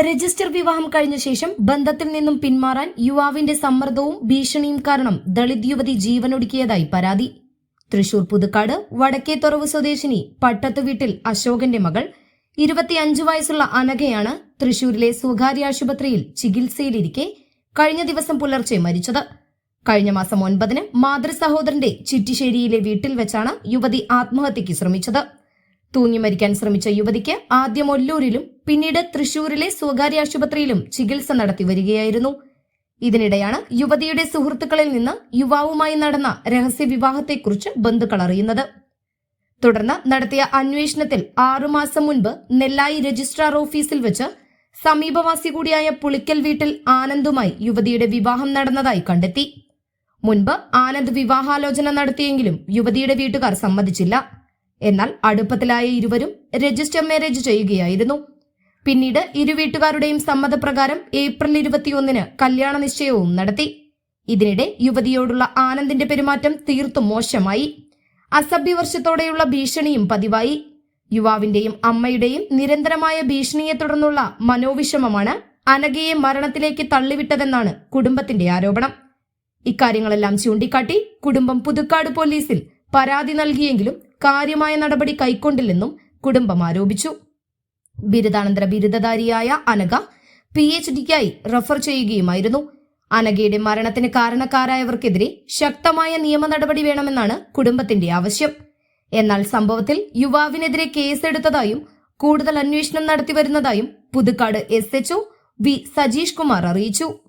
Register വിവാഹം കഴിഞ്ഞ ശേഷം ബന്ധത്തിൽ നിന്നും പിന്മാറാൻ യുവാവിന്റെ സമ്മർദ്ദവും ഭീഷണിയും കാരണം ദളിത് യുവതി ജീവനൊടുക്കിയതായി പരാതി. തൃശൂർ പുതുക്കാട് വടക്കേത്തുറവ് സ്വദേശിനി പട്ടത്ത് വീട്ടിൽ അശോകന്റെ മകൾ. ഇരുപത്തിയഞ്ചു വയസ്സുള്ള അനഘയാണ് തൃശൂരിലെ സ്വകാര്യ ആശുപത്രിയിൽ ചികിത്സയിലിരിക്കെ കഴിഞ്ഞ ദിവസം പുലർച്ചെ മരിച്ചത്. കഴിഞ്ഞ മാസം ഒൻപതിന് മാതൃ സഹോദരന്റെ ചിറ്റിശ്ശേരിയിലെ വീട്ടിൽ വെച്ചാണ് യുവതി ആത്മഹത്യയ്ക്ക് ശ്രമിച്ചത്. തൂങ്ങി മരിക്കാൻ ശ്രമിച്ച യുവതിക്ക് ആദ്യം ഒല്ലൂരിലും പിന്നീട് തൃശൂരിലെ സ്വകാര്യ ആശുപത്രിയിലും ചികിത്സ നടത്തി വരികയായിരുന്നു. ഇതിനിടെയാണ് യുവതിയുടെ സുഹൃത്തുക്കളിൽ നിന്ന് യുവാവുമായി നടന്ന രഹസ്യ വിവാഹത്തെക്കുറിച്ച് ബന്ധുക്കൾ അറിയുന്നത്. തുടർന്ന് നടത്തിയ അന്വേഷണത്തിൽ ആറുമാസം മുൻപ് നെല്ലായി രജിസ്ട്രാർ ഓഫീസിൽ വെച്ച് സമീപവാസി കൂടിയായ പുളിക്കൽ വീട്ടിൽ ആനന്ദുമായി യുവതിയുടെ വിവാഹം നടന്നതായി കണ്ടെത്തി. മുൻപ് ആനന്ദ് വിവാഹാലോചന നടത്തിയെങ്കിലും യുവതിയുടെ വീട്ടുകാർ സമ്മതിച്ചില്ല. എന്നാൽ അടുപ്പത്തിലായ ഇരുവരും രജിസ്റ്റർ മാരേജ് ചെയ്യുകയായിരുന്നു. പിന്നീട് ഇരുവീട്ടുകാരുടെയും സമ്മതപ്രകാരം ഏപ്രിൽ ഇരുപത്തിയൊന്നിന് കല്യാണ നിശ്ചയവും നടത്തി. ഇതിനിടെ യുവതിയോടുള്ള ആനന്ദിന്റെ പെരുമാറ്റം തീർത്തും മോശമായി. അസഭ്യവർഷത്തോടെയുള്ള ഭീഷണിയും പതിവായി. യുവാവിന്റെയും അമ്മയുടെയും നിരന്തരമായ ഭീഷണിയെ തുടർന്നുള്ള മനോവിഷമമാണ് അനഘയെ മരണത്തിലേക്ക് തള്ളിവിട്ടതെന്നാണ് കുടുംബത്തിന്റെ ആരോപണം. ഇക്കാര്യങ്ങളെല്ലാം ചൂണ്ടിക്കാട്ടി കുടുംബം പുതുക്കാട് പോലീസിൽ പരാതി നൽകിയെങ്കിലും കാര്യമായ നടപടി കൈക്കൊണ്ടില്ലെന്നും കുടുംബം ആരോപിച്ചു. ബിരുദാനന്തര ബിരുദധാരിയായ അനഘ പി എച്ച് ഡിക്കായി റഫർ ചെയ്യുകയുമായിരുന്നു. അനഘയുടെ മരണത്തിന് കാരണക്കാരായവർക്കെതിരെ ശക്തമായ നിയമ നടപടി വേണമെന്നാണ് കുടുംബത്തിന്റെ ആവശ്യം. എന്നാൽ സംഭവത്തിൽ യുവാവിനെതിരെ കേസെടുത്തതായും കൂടുതൽ അന്വേഷണം നടത്തിവരുന്നതായും Puthukkad S HO V Sajeesh Kumar അറിയിച്ചു.